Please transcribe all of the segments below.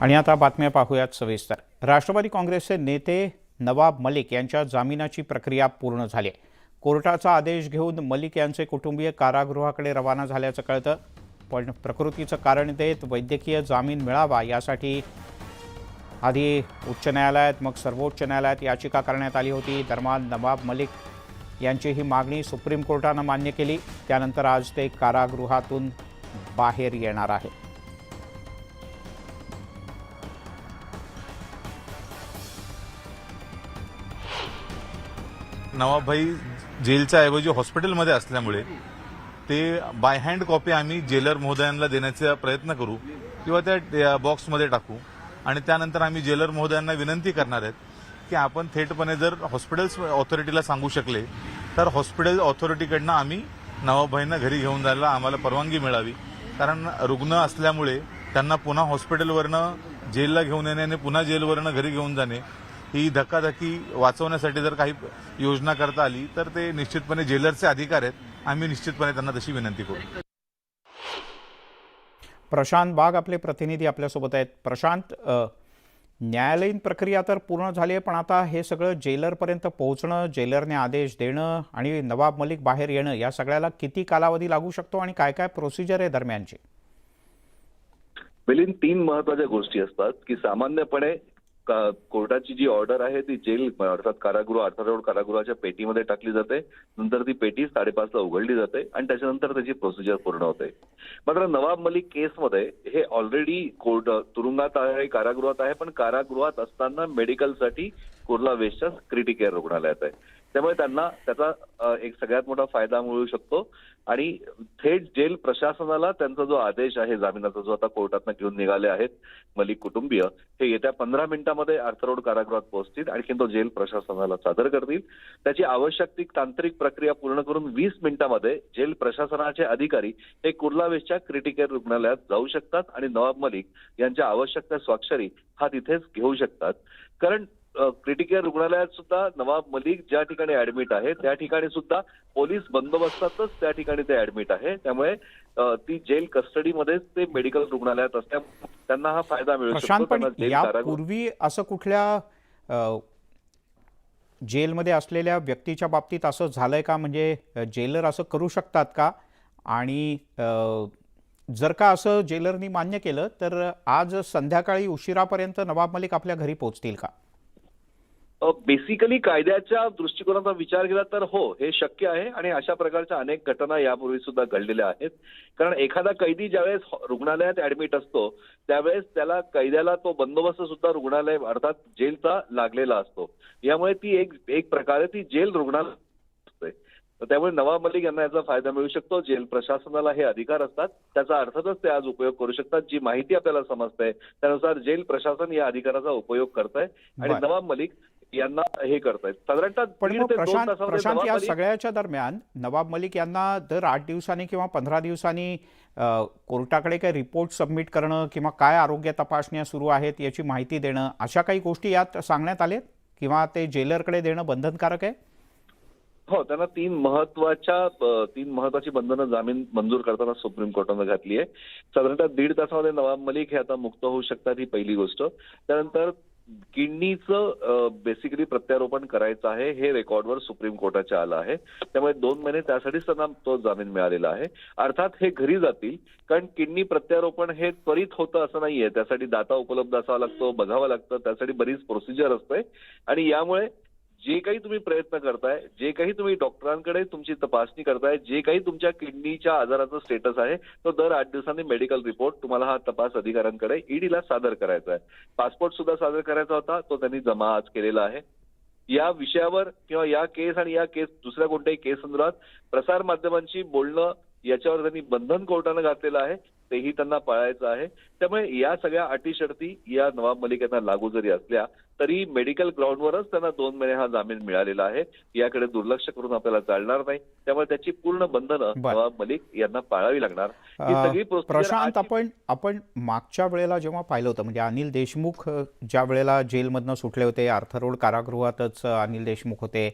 आणि आता बातम्या पाहूयात सविस्तर. राष्ट्रवादी काँग्रेसचे नेते नवाब मलिक यांच्या जामिनाची प्रक्रिया पूर्ण झाली. आहे कोर्टाचा आदेश घेऊन मलिक यांचे कुटुंबीय कारागृहाकडे रवाना झाल्याचं कळतं. पण प्रकृतीचं कारण देत वैद्यकीय जामीन मिळावा यासाठी आधी उच्च न्यायालयात मग सर्वोच्च न्यायालयात याचिका करण्यात आली होती. दरम्यान नवाब मलिक यांची ही मागणी सुप्रीम कोर्टानं मान्य केली. त्यानंतर आज ते कारागृहातून बाहेर येणार आहे नवाबभाई जेलच्या ऐवजी हॉस्पिटलमध्ये असल्यामुळे ते बाय हँड कॉपी आम्ही जेलर महोदयांना देण्याचा प्रयत्न करू किंवा त्या बॉक्समध्ये टाकू. आणि त्यानंतर आम्ही जेलर महोदयांना विनंती करणार आहेत की आपण थेटपणे जर हॉस्पिटल्स ऑथॉरिटीला सांगू शकले तर हॉस्पिटल ऑथॉरिटीकडनं आम्ही नवाबभाईंना घरी घेऊन जायला आम्हाला परवानगी मिळावी. कारण रुग्ण असल्यामुळे त्यांना पुन्हा हॉस्पिटलवरनं जेलला घेऊन येणे आणि पुन्हा जेलवरनं घरी घेऊन जाणे ही धक्काधक्की वाचवण्यासाठी जर काही योजना करता आली तर ते निश्चितपणे जेलरचे अधिकार आहेत. आम्ही निश्चितपणे त्यांना तशी विनंती करू. प्रशांत बाग आपले प्रतिनिधी आपल्यासोबत आहेत. प्रशांत न्यायालयीन प्रक्रिया तर पूर्ण झाली आहे पण आता हे सगळं जेलरपर्यंत पोहोचणं जेलरने आदेश देणं आणि नवाब मलिक बाहेर येणं या सगळ्याला किती कालावधी लागू शकतो आणि काय काय प्रोसिजर आहे दरम्यानची? मिलिंद तीन महत्त्वाच्या गोष्टी असतात की सामान्यपणे कोर्टाची जी ऑर्डर आहे ती जेल अर्थात कारागृह अठरा रोड कारागृहाच्या पेटीमध्ये टाकली जाते. नंतर ती पेटी साडेपाचला उघडली जाते आणि त्याच्यानंतर त्याची प्रोसिजर पूर्ण होते. मात्र नवाब मलिक केसमध्ये हे ऑलरेडी कोर्ट तुरुंगात आहे कारागृहात आहे पण कारागृहात असताना मेडिकलसाठी कुर्ला वेस्टच्या क्रिटिकेअर रुग्णालयात आहे. त्यामुळे त्यांना त्याचा एक सगळ्यात मोठा फायदा मिळू शकतो. आणि थेट जेल प्रशासनाला त्यांचा जो आदेश आहे जामिनाचा जो आता कोर्टातनं घेऊन निघाले आहेत मलिक कुटुंबीय हे येत्या पंधरा मिनिटांमध्ये आर्थरोड कारागृहात पोहोचतील आणखी तो जेल प्रशासनाला सादर करतील. त्याची आवश्यक ती तांत्रिक प्रक्रिया पूर्ण करून वीस मिनिटांमध्ये जेल प्रशासनाचे अधिकारी हे कुर्ला वेस्टच्या क्रिटिकेअर रुग्णालयात जाऊ शकतात आणि नवाब मलिक यांच्या आवश्यक त्या स्वाक्षरी हा तिथेच घेऊ शकतात. कारण क्रिटिकेअर रुग्णालयात सुद्धा नवाब मलिक ज्या ठिकाणी ऍडमिट आहे त्या ठिकाणी सुद्धा पोलीस बंदोबस्तातच त्या ठिकाणी ते ऍडमिट आहे. त्यामुळे ती जेल कस्टडीमध्येच ते मेडिकल रुग्णालयात असल्यामुळे त्यांना हा फायदा मिळू शकतो. यापूर्वी असं कुठल्या जेलमध्ये असलेल्या व्यक्तीच्या बाबतीत असं झालंय का? म्हणजे जेलर असं करू शकतात का? आणि जर का असं जेलरनी मान्य केलं तर आज संध्याकाळी उशिरापर्यंत नवाब मलिक आपल्या घरी पोहोचतील का? बेसिकली कायद्याच्या दृष्टिकोनाचा विचार केला तर हो हे शक्य आहे आणि अशा प्रकारच्या अनेक घटना यापूर्वी सुद्धा घडलेल्या आहेत. कारण एखादा कैदी ज्यावेळेस रुग्णालयात ऍडमिट असतो त्यावेळेस त्याला कैद्याला तो बंदोबस्त सुद्धा रुग्णालय अर्थात जेलचा लागलेला असतो. यामुळे ती एक एक प्रकारे ती जेल रुग्णालय असते. त्यामुळे नवाब मलिक यांना याचा फायदा मिळू शकतो. जेल प्रशासनाला हे अधिकार असतात. त्याचा अर्थातच ते आज उपयोग करू शकतात. जी माहिती आपल्याला समजते त्यानुसार जेल प्रशासन या अधिकाराचा उपयोग करत आहे आणि. नवाब मलिक यांना हे करतायत. साधारणतः प्रशांत या सगळ्याच्या दरम्यान नवाब मलिक यांना दर आठ दिवसांनी किंवा पंधरा दिवसांनी कोर्टाकडे काही रिपोर्ट सबमिट करणं किंवा काय आरोग्य तपासण्या सुरू आहेत याची माहिती देणं अशा काही गोष्टी यात सांगण्यात आलेत? किंवा ते जेलरकडे देणं बंधनकारक आहे? हो त्यांना तीन महत्त्वाच्या तीन महत्वाची बंधनं जामीन मंजूर करताना सुप्रीम कोर्टानं घातली आहे. साधारणतः दीड तासामध्ये नवाब मलिक हे आता मुक्त होऊ शकतात ही पहिली गोष्ट. त्यानंतर किडनीचं बेसिकली प्रत्यारोपण करायचं आहे हे रेकॉर्डवर सुप्रीम कोर्टाच्या आलं आहे. त्यामुळे दोन महिने त्यासाठीच त्यांना तो जामीन मिळालेला आहे. अर्थात हे घरी जातील कारण किडनी प्रत्यारोपण हे त्वरित होतं असं नाहीये. त्यासाठी दाता उपलब्ध असावा लागतो बघावा लागतं त्यासाठी बरीच प्रोसिजर असते. आणि यामुळे जे काही तुम्ही प्रयत्न करताय जे काही तुम्ही डॉक्टरांकडे तुमची तपासणी करताय जे काही तुमच्या किडनीच्या आजाराचा स्टेटस आहे तो दर आठ दिवसांनी मेडिकल रिपोर्ट तुम्हाला हा तपास अधिकाऱ्यांकडे ईडीला सादर करायचा आहे. पासपोर्ट सुद्धा सादर करायचा होता तो त्यांनी जमा आज केलेला आहे. या विषयावर किंवा या केस आणि या केस दुसऱ्या कोणत्याही केस संदर्भात प्रसार माध्यमांशी बोलणं याच्यावर त्यांनी बंधन कोर्टानं घातलेलं आहे तेही त्यांना पाळायचं आहे. त्यामुळे या सगळ्या अटी शर्ती या नवाब मलिक यांना लागू जरी असल्या तरी मेडिकल ग्राउंडवरच त्यांना दोन महिने हा जामीन मिळालेला आहे. याकडे दुर्लक्ष करून आपल्याला चालणार नाही. त्यामुळे त्याची पूर्ण बंधनं. नवाब मलिक यांना पाळावी लागणार. ही सगळी प्रशांत आपण आपण मागच्या वेळेला जेव्हा पाहिलं होतं म्हणजे अनिल देशमुख ज्या वेळेला जेलमधनं सुटले होते अर्थरोड कारागृहातच अनिल देशमुख होते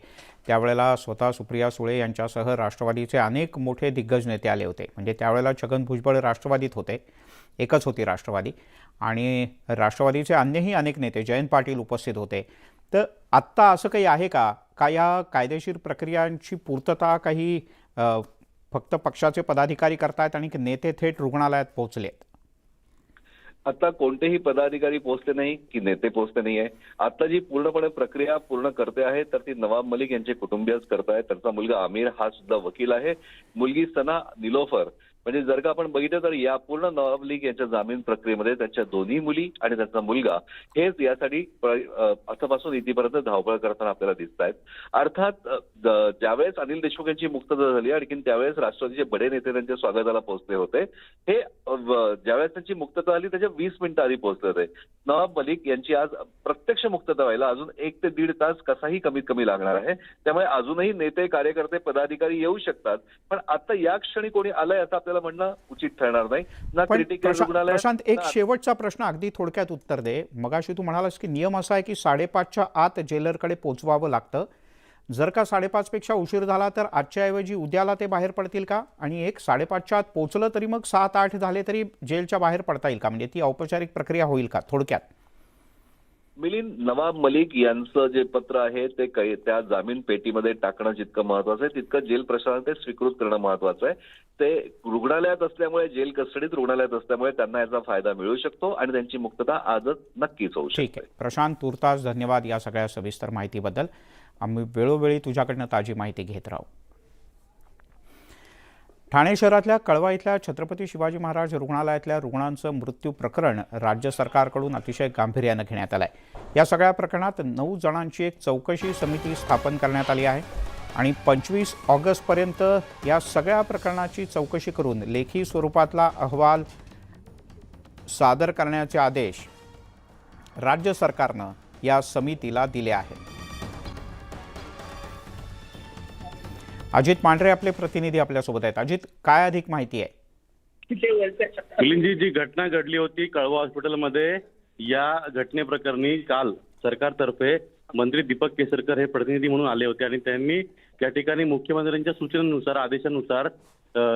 त्यावेळेला स्वतः सुप्रिया सुळे यांच्यासह राष्ट्रवादीचे अनेक मोठे दिग्गज नेते आले होते. म्हणजे त्यावेळेला छगन भुजबळ राष्ट्रवादीत होते. एकच होती राष्ट्रवादी. आणि राष्ट्रवादीचे अन्यही अनेक नेते जयंत पाटील उपस्थित होते. तर आत्ता असं काही आहे का? का या कायदेशीर प्रक्रियांची पूर्तता काही फक्त पक्षाचे पदाधिकारी करतायत आणि नेते थेट रुग्णालयात पोहोचलेत? आता कोणतेही पदाधिकारी पोहोचले नाही की नेते पोहोचले नाहीये. आता जी पूर्णपणे प्रक्रिया पूर्ण करते आहे तर ती नवाब मलिक यांचे कुटुंबीयच आहे त्यांचा मुलगा आमिर हा सुद्धा वकील आहे. मुलगी सना निलोफर म्हणजे जर का आपण बघितलं तर या पूर्ण नवाब लीग यांच्या जामीन प्रक्रियेमध्ये त्यांच्या दोन्ही मुली आणि त्यांचा मुलगा हेच यासाठी आतापासून इथेपर्यंत धावपळ करताना आपल्याला दिसत आहेत. अर्थात ज्यावेळेस अनिल देशमुख यांची मुक्तता झाली आणखी त्यावेळेस राष्ट्रवादीचे बडे नेते त्यांच्या स्वागताला पोहोचले होते. हे ज्यावेळेस त्यांची मुक्तता झाली त्याच्या वीस मिनिटं आधी पोहोचले होते. नवाब मलिक यांची आज प्रत्यक्ष मुक्तता व्हायला अजून एक ते दीड तास कसाही कमीत कमी लागणार आहे. त्यामुळे अजूनही नेते कार्यकर्ते पदाधिकारी येऊ शकतात. पण आता या क्षणी कोणी आलंय असं आपल्याला म्हणणं उचित ठरणार नाही. ना क्रिटिकल रुग्णालय प्रशांत एक शेवटचा प्रश्न अगदी थोडक्यात उत्तर दे. मगाशी तू म्हणालास की नियम असा आहे की साडेपाचच्या आत जेलरकडे पोचवावं लागतं. जर का साडेपाचपेक्षा उशीर झाला तर आजच्या ऐवजी उद्याला ते बाहेर पडतील का? आणि एक साडेपाचच्या आत पोचलं तरी मग सात आठ झाले तरी जेलच्या बाहेर पडता येईल का? म्हणजे ती औपचारिक प्रक्रिया होईल का? थोडक्यात. मिलिंद नवाब मलिक यांचं जे पत्र आहे ते त्या जामीन पेटीमध्ये टाकणं जितकं महत्वाचं आहे तितकं जेल प्रशासन ते स्वीकृत करणं महत्वाचं आहे. ते रुग्णालयात असल्यामुळे जेल कस्टडीत रुग्णालयात असल्यामुळे त्यांना याचा फायदा मिळू शकतो आणि त्यांची मुक्तता आजच नक्कीच होऊ शकते. प्रशांत तुर्तास धन्यवाद या सगळ्या सविस्तर माहितीबद्दल. आम्ही वेळोवेळी तुझ्याकडनं ताजी माहिती घेत राहू. ठाणे शहरातल्या कळवा इथल्या छत्रपती शिवाजी महाराज रुग्णालयातल्या रुग्णांचं मृत्यू प्रकरण राज्य सरकारकडून अतिशय गांभीर्यानं घेण्यात आलं आहे या सगळ्या प्रकरणात नऊ जणांची एक चौकशी समिती स्थापन करण्यात आली आहे आणि पंचवीस ऑगस्टपर्यंत या सगळ्या प्रकरणाची चौकशी करून लेखी स्वरूपातला अहवाल सादर करण्याचे आदेश राज्य सरकारनं या समितीला दिले आहेत. अजित मांढरे आपले प्रतिनिधी आपल्यासोबत आहेत. अजित काय अधिक माहिती आहे? मिलिंदजी जी घटना घडली होती कळवा हॉस्पिटलमध्ये या घटनेप्रकरणी काल सरकारतर्फे मंत्री दीपक केसरकर हे प्रतिनिधी म्हणून आले होते आणि त्यांनी त्या ठिकाणी मुख्यमंत्र्यांच्या सूचनेनुसार आदेशानुसार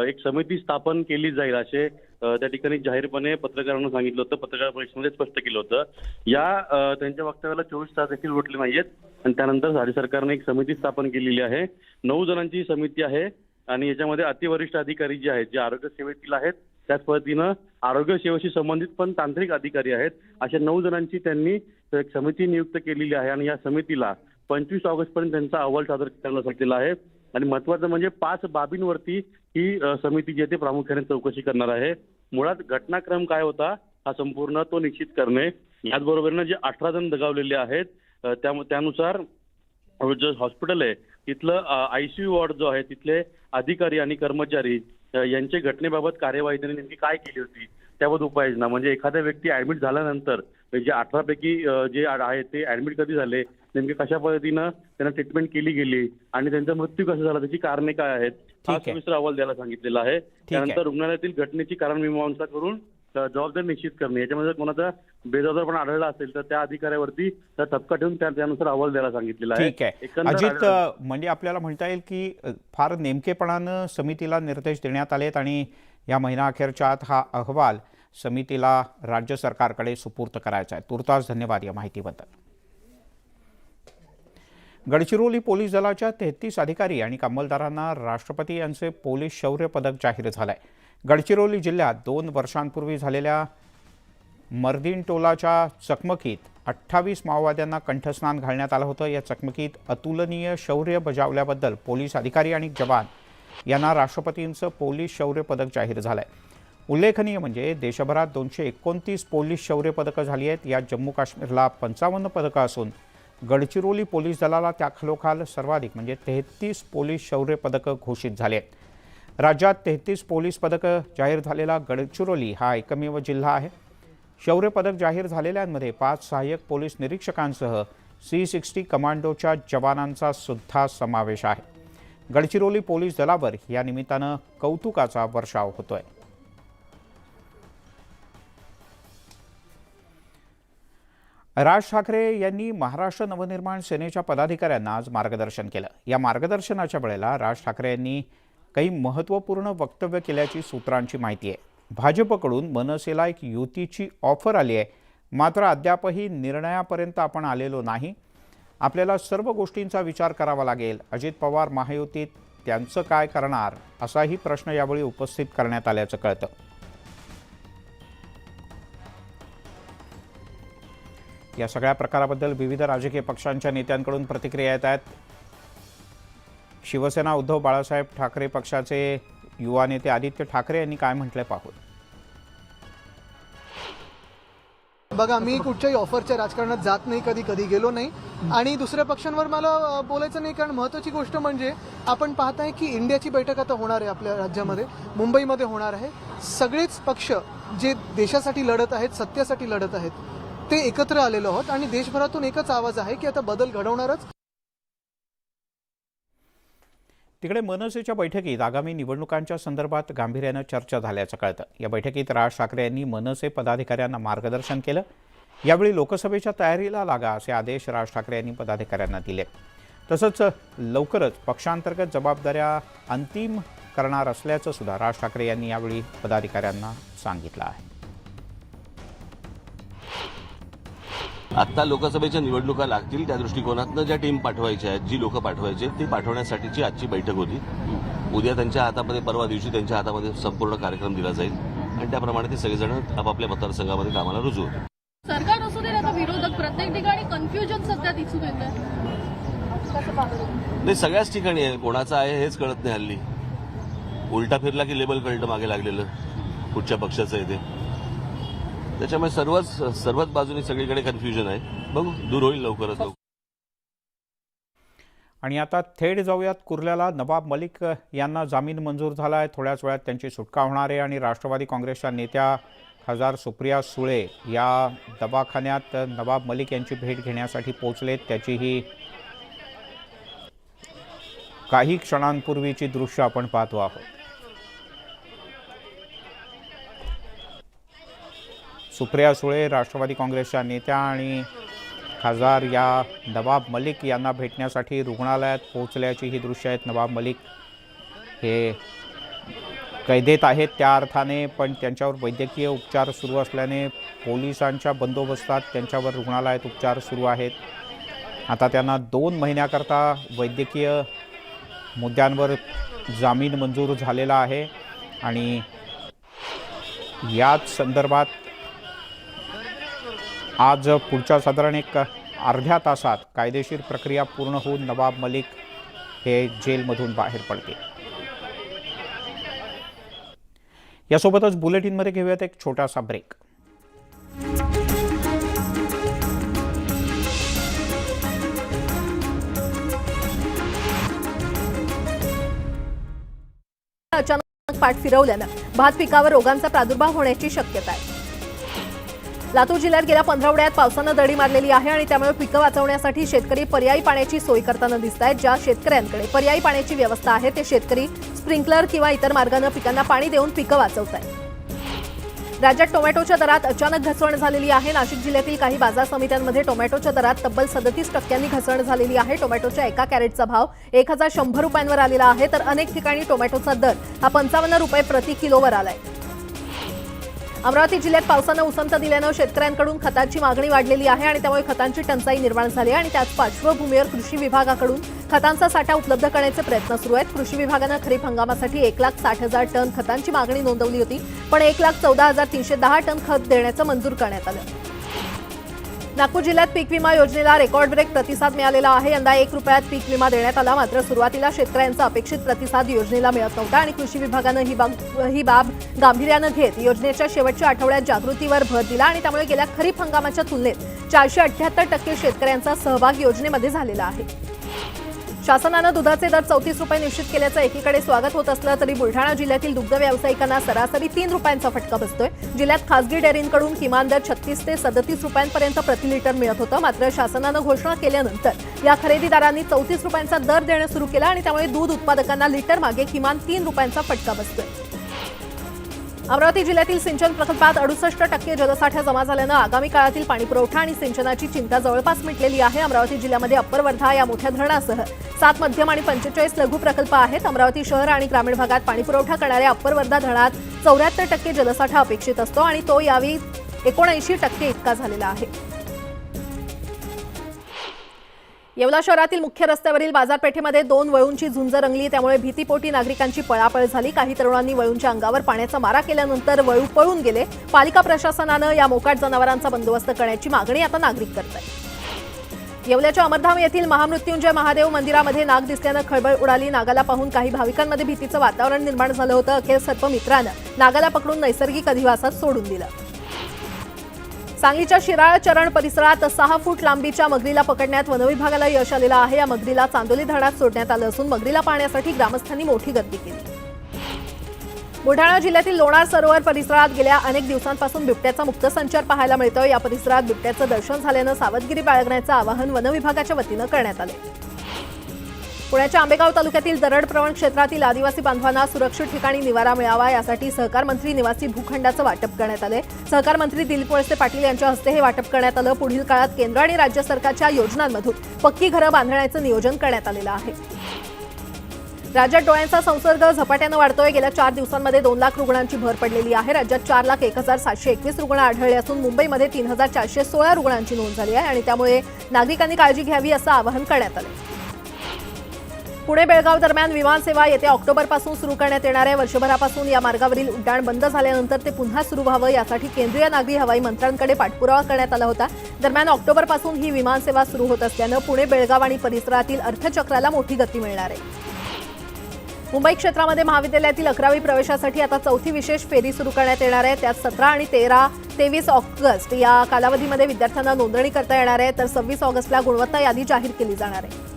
एक समिती स्थापन केली जाईल असे त्या ठिकाणी जाहीरपणे पत्रकारांना सांगितलं होतं. पत्रकार परिषदेमध्ये स्पष्ट केलं होतं. या त्यांच्या वक्तव्याला चोवीस तास देखील उठले नाहीयेत. आणि त्यानंतर राज्य सरकारने एक समिती स्थापन केलेली आहे. नऊ जणांची ही समिती आहे आणि याच्यामध्ये अतिवरिष्ठ अधिकारी जे आहेत जे आरोग्य सेवेतील आहेत त्याच पद्धतीनं आरोग्य सेवेशी संबंधित पण तांत्रिक अधिकारी आहेत. अशा नऊ जणांची त्यांनी एक समिती नियुक्त केलेली आहे आणि या समितीला पंचवीस ऑगस्ट पर्यंत त्यांचा अहवाल सादर करण्यात सांगितलेला आहे. आणि महत्वाचं म्हणजे पाच बाबींवरती ही समिती जी आहे ते प्रामुख्याने चौकशी करणार आहे. मुळात घटनाक्रम काय होता हा संपूर्ण तो निश्चित करणे. याचबरोबरीनं जे अठरा जण दगावलेले आहेत त्यानुसार जे हॉस्पिटल आहे तिथलं आयसीयू वॉर्ड जो आहे तिथले अधिकारी आणि कर्मचारी यांचे घटनेबाबत कार्यवाही त्यांनी नेमकी काय केली होती त्याबाबत उपाययोजना. म्हणजे एखादा व्यक्ती ऍडमिट झाल्यानंतर जे अठरा पैकी अ, जे आ- आहेत ते ऍडमिट कधी झाले नेमके कशा पद्धतीनं त्यांना ट्रीटमेंट केली गेली आणि त्यांचा मृत्यू कसा झाला त्याची कारणे काय आहेत हा आहे. सविस्तर अहवाल द्यायला सांगितलेला आहे. त्यानंतर रुग्णालयातील घटनेची कारण मीमांसा करून जबाबदारी निश्चित करणे याच्यामध्ये कोणाचा बेजबाबदारपणा आढळला असेल तर त्या अधिकाऱ्यावरती त्या ठपका ठेवून त्या- त्यानुसार अहवाल द्यायला सांगितलेला आहे. ठीक आहे. अजित म्हणजे आपल्याला म्हणता येईल की फार नेमकेपणानं समितीला निर्देश देण्यात आलेत आणि या महिना अखेरच्या आत हा अहवाल समितीला राज्य सरकारकडे सुपूर्त करायचा आहे. तुर्तास धन्यवाद या माहितीबद्दल. गडचिरोली पोलीस दलाच्या तेहतीस अधिकारी आणि अंमलदारांना राष्ट्रपती यांचे पोलीस शौर्य पदक जाहीर झालंय. गडचिरोली जिल्ह्यात दोन वर्षांपूर्वी झालेल्या मर्दिन टोलाच्या चकमकीत अठ्ठावीस माओवाद्यांना कंठस्नान घालण्यात आलं होतं. या चकमकीत अतुलनीय शौर्य बजावल्याबद्दल पोलीस अधिकारी आणि जवान यांना राष्ट्रपतींचं पोलीस शौर्य पदक जाहीर आहे उल्लेखनीय म्हणजे देशभरात दोनशे एकोणतीस पोलीस शौर्य पदकं झाली आहेत. यात जम्मू काश्मीरला पंचावन्न पदकं असून गडचिरोली पोलीस दलाला त्याखालोखाल सर्वाधिक म्हणजे तेहतीस पोलीस शौर्य पदकं घोषित झाली आहेत. राज्यात तेहतीस पोलीस पदकं जाहीर झालेला गडचिरोली हा एकमेव जिल्हा आहे. शौर्य पदक जाहीर झालेल्यांमध्ये पाच सहाय्यक पोलीस निरीक्षकांसह सी सिक्स्टी कमांडोच्या जवानांचा सुद्धा समावेश आहे. गडचिरोली पोलीस दलावर या निमित्तानं कौतुकाचा वर्षाव होतोय. राज ठाकरे यांनी महाराष्ट्र नवनिर्माण सेनेच्या पदाधिकाऱ्यांना आज मार्गदर्शन केलं. या मार्गदर्शनाच्या वेळेला राज ठाकरे यांनी काही महत्त्वपूर्ण वक्तव्य केल्याची सूत्रांची माहिती आहे. भाजपकडून मनसेला एक युतीची ऑफर आली आहे. मात्र अद्यापही निर्णयापर्यंत आपण आलेलो नाही. आपल्याला सर्व गोष्टींचा विचार करावा लागेल. अजित पवार महायुतीत त्यांचं काय करणार असाही प्रश्न यावेळी उपस्थित करण्यात आल्याचं कळतं. या सगळ्या प्रकाराबद्दल विविध राजकीय पक्षांच्या नेत्यांकडून प्रतिक्रिया येत आहेत. शिवसेना उद्धव बाळासाहेब ठाकरे पक्षाचे युवा नेते आदित्य ठाकरे यांनी काय म्हटलंय पाहू बघा मी कुठच्याही ऑफरच्या राजकारणात जात नाही कधी कधी गेलो नाही. आणि दुसऱ्या पक्षांवर मला बोलायचं नाही कारण महत्वाची गोष्ट म्हणजे आपण पाहताय की इंडियाची बैठक आता होणार आहे आपल्या राज्यामध्ये मुंबईमध्ये होणार आहे. सगळेच पक्ष जे देशासाठी लढत आहेत सत्यासाठी लढत आहेत ते एकत्र आलेलो आहोत आणि देशभरातून एकच आवाज आहे की आता बदल घडवणारच. तिकडे मनसेच्या बैठकीत आगामी निवडणुकांच्या संदर्भात गांभीर्यानं चर्चा झाल्याचं कळतं. या बैठकीत राज ठाकरे यांनी मनसे पदाधिकाऱ्यांना मार्गदर्शन केलं. यावेळी लोकसभेच्या तयारीला लागा असे आदेश राज ठाकरे यांनी पदाधिकाऱ्यांना दिले. तसंच लवकरच पक्षांतर्गत जबाबदाऱ्या अंतिम करणार असल्याचं सुद्धा राज ठाकरे यांनी यावेळी पदाधिकाऱ्यांना सांगितलं आहे. आत्ता लोकसभेच्या निवडणुका लागतील त्या दृष्टिकोनातनं ज्या टीम पाठवायच्या आहेत जी लोक पाठवायची ती पाठवण्यासाठीची आजची बैठक होती. उद्या त्यांच्या हातामध्ये परवा दिवशी त्यांच्या हातामध्ये संपूर्ण कार्यक्रम दिला जाईल. आणि त्याप्रमाणे ते सगळेजण आपापल्या मतदारसंघामध्ये कामाला रुजू होतील. सरकार असू दे आता विरोधक प्रत्येक ठिकाणी कन्फ्युजन सध्या दिसून येतं नाही सगळ्याच ठिकाणी आहे. कोणाचं आहे हेच कळत नाही हल्ली. उलटा फिरला की लेबल कळतं मागे लागलेलं. कुठच्या पक्षाचं आहे ते? त्याच्यामुळे सर्वच सर्वच बाजूनी सगळीकडे कन्फ्युजन आहे. बघू दूर होईल लवकरच लवकर. आणि आता थेट जाऊयात कुर्ल्याला. नवाब मलिक यांना जामीन मंजूर झाला आहे थोड्याच वेळात त्यांची सुटका होणार आहे. आणि राष्ट्रवादी काँग्रेसच्या नेत्या खासदार सुप्रिया सुळे या दवाखान्यात नवाब मलिक यांची भेट घेण्यासाठी पोहोचलेत. त्याचीही काही क्षणांपूर्वीची दृश्य आपण पाहतो आहोत. सुप्रिया सुळे राष्ट्रवादी काँग्रेसच्या नेत्या आणि खासदार या नवाब मलिक यांना भेटण्यासाठी रुग्णालयात पोहोचल्याची ही दृश्य आहेत. नवाब मलिक हे कैदेत आहेत त्या अर्थाने पण त्यांच्यावर वैद्यकीय उपचार सुरू असल्याने पोलिसांच्या बंदोबस्तात त्यांच्यावर रुग्णालयात उपचार सुरू आहेत. आता त्यांना दोन महिन्याकरता वैद्यकीय मुद्द्यांवर जामीन मंजूर झालेला आहे आणि याच संदर्भात आज पुढच्या साधारण एक अर्ध्या तासात कायदेशीर प्रक्रिया पूर्ण होऊन नवाब मलिक हे जेलमधून बाहेर पडतील. यासोबतच बुलेटिनमध्ये घेऊयात एक छोटासा ब्रेक. अचानक पाठ फिरवल्यानं भात पिकावर रोगांचा प्रादुर्भाव होण्याची शक्यता आहे. लातूर जिल्ह्यात गेल्या पंधरावड्यात पावसानं दडी मारलेली आहे आणि त्यामुळे पिकं वाचवण्यासाठी शेतकरी पर्यायी पाण्याची सोय करताना दिसत आहेत. ज्या शेतकऱ्यांकडे पर्यायी पाण्याची व्यवस्था आहे ते शेतकरी स्प्रिंकलर किंवा इतर मार्गानं पिकांना पाणी देऊन पिकं वाचवत आहेत. राज्यात टोमॅटोच्या दरात अचानक घसरण झालेली आहे. नाशिक जिल्ह्यातील काही बाजार समित्यांमध्ये टोमॅटोच्या दरात तब्बल सदतीस टक्क्यांनी घसरण झालेली आहे. टोमॅटोच्या एका कॅरेटचा भाव एक हजार शंभर रुपयांवर आलेला आहे. तर अनेक ठिकाणी टोमॅटोचा दर हा पंचावन्न रुपये प्रति किलोवर आलाय. अमरावती जिल्ह्यात पावसानं उसंत दिल्यानं शेतकऱ्यांकडून खताची मागणी वाढलेली आहे आणि त्यामुळे खतांची टंचाई निर्माण झाली आहे आणि त्याच पार्श्वभूमीवर कृषी विभागाकडून खतांचा साठा उपलब्ध करण्याचे प्रयत्न सुरू आहेत. कृषी विभागानं खरीप हंगामासाठी एक लाख साठ हजार टन खतांची मागणी नोंदवली होती पण एक लाख चौदा हजार तीनशे दहा टन खत देण्याचं मंजूर करण्यात आलं. नागपूर जिल्ह्यात पीक विमा योजनेला रेकॉर्ड ब्रेक प्रतिसाद मिळालेला आहे. यंदा एक रुपयात पीक विमा देण्यात आला. मात्र सुरुवातीला शेतकऱ्यांचा अपेक्षित प्रतिसाद योजनेला मिळत नव्हता आणि कृषी विभागानं ही बाब ही बाब गांभीर्यानं घेत योजनेच्या शेवटच्या आठवड्यात जागृतीवर भर दिला आणि त्यामुळे गेल्या खरीप हंगामाच्या तुलनेत चारशे अठ्ठ्याहत्तर टक्के शेतकऱ्यांचा सहभाग योजनेमध्ये झालेला आहे. शासनानं दुधाचे दर चौतीस रुपये निश्चित केल्याचं एकीकडे स्वागत होत असलं तरी बुलढाणा जिल्ह्यातील दुग्ध व्यावसायिकांना सरासरी तीन रुपयांचा फटका बसतोय. जिल्ह्यात खासगी डेअरींकडून किमान दर छत्तीस ते सदतीस रुपयांपर्यंत प्रति लिटर मिळत होतं. मात्र शासनानं घोषणा केल्यानंतर या खरेदीदारांनी चौतीस रुपयांचा दर देणं सुरू केला आणि त्यामुळे दूध उत्पादकांना लिटर मागे किमान तीन रुपयांचा फटका बसतोय. अमरावती जिल्ह्यातील सिंचन प्रकल्पात अडुसष्ट टक्के जलसाठा जमा झाल्यानं आगामी काळातील पाणीपुरवठा आणि सिंचनाची चिंता जवळपास मिटलेली आहे. अमरावती जिल्ह्यामध्ये अप्पर वर्धा या मोठ्या धरणासह सात मध्यम आणि पंचेचाळीस लघु प्रकल्प आहेत. अमरावती शहर आणि ग्रामीण भागात पाणीपुरवठा करणाऱ्या अप्पर वर्धा धरणात चौऱ्याहत्तर टक्के जलसाठा अपेक्षित असतो आणि तो यावेळी एकोणऐंशी टक्के इतका झालेला आहे. येवला शहरातील मुख्य रस्त्यावरील बाजारपेठेमध्ये दोन वळूंची झुंज रंगली. त्यामुळे भीतीपोटी नागरिकांची पळापळ झाली. काही तरुणांनी वळूंच्या अंगावर पाण्याचा मारा केल्यानंतर वळू पळून गेले. पालिका प्रशासनानं या मोकाट जनावरांचा बंदोबस्त करण्याची मागणी आता नागरिक करत आहेत येवल्याच्या अमरधाम येथील महामृत्युंजय महादेव मंदिरामध्ये नाग दिसल्यानं खळबळ उडाली. नागाला पाहून काही भाविकांमध्ये भीतीचं वातावरण निर्माण झालं होतं. अखेर सर्पमित्रानं नागाला पकडून नैसर्गिक अधिवासात सोडून दिलं. सांगलीच्या शिराळ चरण परिसरात सहा फूट लांबीच्या मगरीला पकडण्यात वनविभागाला यश आलेलं आहे. या मगरीला चांदोली धरणात सोडण्यात आलं असून मगरीला पाहण्यासाठी ग्रामस्थांनी मोठी गर्दी केली. बुलढाणा जिल्ह्यातील लोणार सरोवर परिसरात गेल्या अनेक दिवसांपासून बिबट्याचा मुक्त संचार पाहायला मिळतोय. या परिसरात बिबट्याचं दर्शन झाल्यानं सावधगिरी बाळगण्याचं आवाहन वनविभागाच्या वतीनं करण्यात आलं पुण्याच्या आंबेगाव तालुक्यातील दरड प्रवण क्षेत्रातील आदिवासी बांधवांना सुरक्षित ठिकाणी निवारा मिळावा यासाठी सहकार मंत्री निवासी भूखंडाचं वाटप करण्यात आले. सहकार मंत्री दिलीप वळसे पाटील यांच्या हस्ते हे वाटप करण्यात आलं. पुढील काळात केंद्र आणि राज्य सरकारच्या योजनांमधून पक्की घरं बांधण्याचं नियोजन करण्यात आलेलं आहे. राज्यात डोळ्यांचा संसर्ग झपाट्यानं वाढतोय. गेल्या चार दिवसांमध्ये दोन लाख रुग्णांची भर पडलेली आहे. राज्यात चार लाख एक हजार सातशे एकवीस रुग्ण आढळले असून मुंबईमध्ये तीन हजार चारशे सोळा रुग्णांची नोंद झाली आहे आणि त्यामुळे नागरिकांनी काळजी घ्यावी असं आवाहन करण्यात आलं पुणे बेळगाव दरम्यान विमानसेवा येत्या ऑक्टोबरपासून सुरू करण्यात येणार आहे. वर्षभरापासून या मार्गावरील उड्डाण बंद झाल्यानंतर ते पुन्हा सुरू व्हावं. यासाठी केंद्रीय नागरी हवाई मंत्र्यांकडे पाठपुरावा करण्यात आला होता. दरम्यान ऑक्टोबरपासून ही विमानसेवा सुरू होत असल्यानं पुणे बेळगाव आणि परिसरातील अर्थचक्राला मोठी गती मिळणार आहे. मुंबई क्षेत्रामध्ये महाविद्यालयातील अकरावी प्रवेशासाठी आता चौथी विशेष फेरी सुरू करण्यात येणार आहे. त्यात सतरा आणि तेरा तेवीस ऑगस्ट या कालावधीमध्ये विद्यार्थ्यांना नोंदणी करता येणार आहे. तर सव्वीस ऑगस्टला गुणवत्ता यादी जाहीर केली जाणार आहे.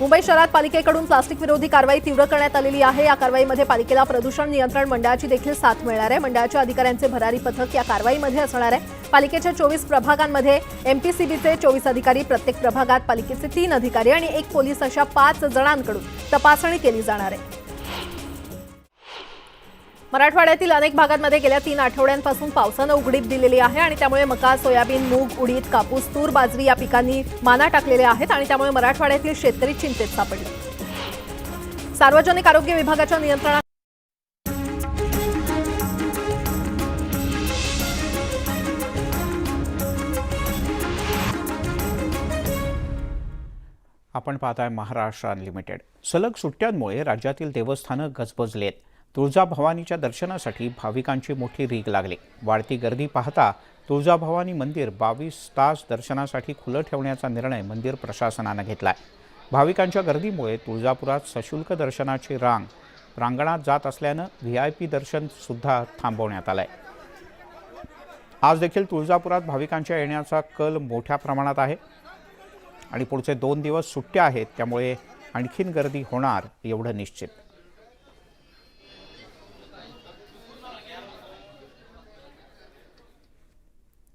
मुंबई शहरात पालिकेकडून प्लास्टिक विरोधी कारवाई तीव्र करण्यात आलेली आहे. या कारवाईमध्ये पालिकेला प्रदूषण नियंत्रण मंडळाची देखील साथ मिळणार आहे. मंडळाच्या अधिकाऱ्यांचे भरारी पथक या कारवाईमध्ये असणार आहे. पालिकेच्या चोवीस प्रभागांमध्ये एमपीसीबीचे चोवीस अधिकारी प्रत्येक प्रभागात पालिकेचे तीन अधिकारी आणि एक पोलीस अशा पाच जणांकडून तपासणी केली जाणार आहे. मराठवाड्यातील अनेक भागांमध्ये गेल्या तीन आठवड्यांपासून पावसानं उघडीप दिलेली आहे आणि त्यामुळे मका सोयाबीन मूग उडीद कापूस तूर बाजरी या पिकांनी माना टाकलेले आहेत आणि त्यामुळे मराठवाड्यातील शेतकरी चिंतेत सापडले. सार्वजनिक आरोग्य विभागाच्या नियंत्रणात आपण पाहताय महाराष्ट्र अनलिमिटेड. सलग सुट्ट्यांमुळे राज्यातील देवस्थानं गजबजलेत. तुळजाभवानीच्या दर्शनासाठी भाविकांची मोठी रीग लागली. वाढती गर्दी पाहता तुळजाभवानी मंदिर बावीस तास दर्शनासाठी खुलं ठेवण्याचा निर्णय मंदिर प्रशासनानं घेतला आहे भाविकांच्या गर्दीमुळे तुळजापुरात सशुल्क दर्शनाची रांग प्रांगणात जात असल्यानं व्ही आय पी दर्शनसुद्धा थांबवण्यात आलं आहे आज देखील तुळजापुरात भाविकांच्या येण्याचा कल मोठ्या प्रमाणात आहे आणि पुढचे दोन दिवस सुट्ट्या आहेत त्यामुळे आणखीन गर्दी होणार एवढं निश्चित.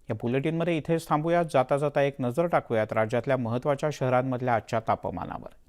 या बुलेटिनमध्ये इथेच थांबूयात. जाता जाता एक नजर टाकूयात राज्यातल्या महत्त्वाच्या शहरांमधल्या आजच्या तापमानावर.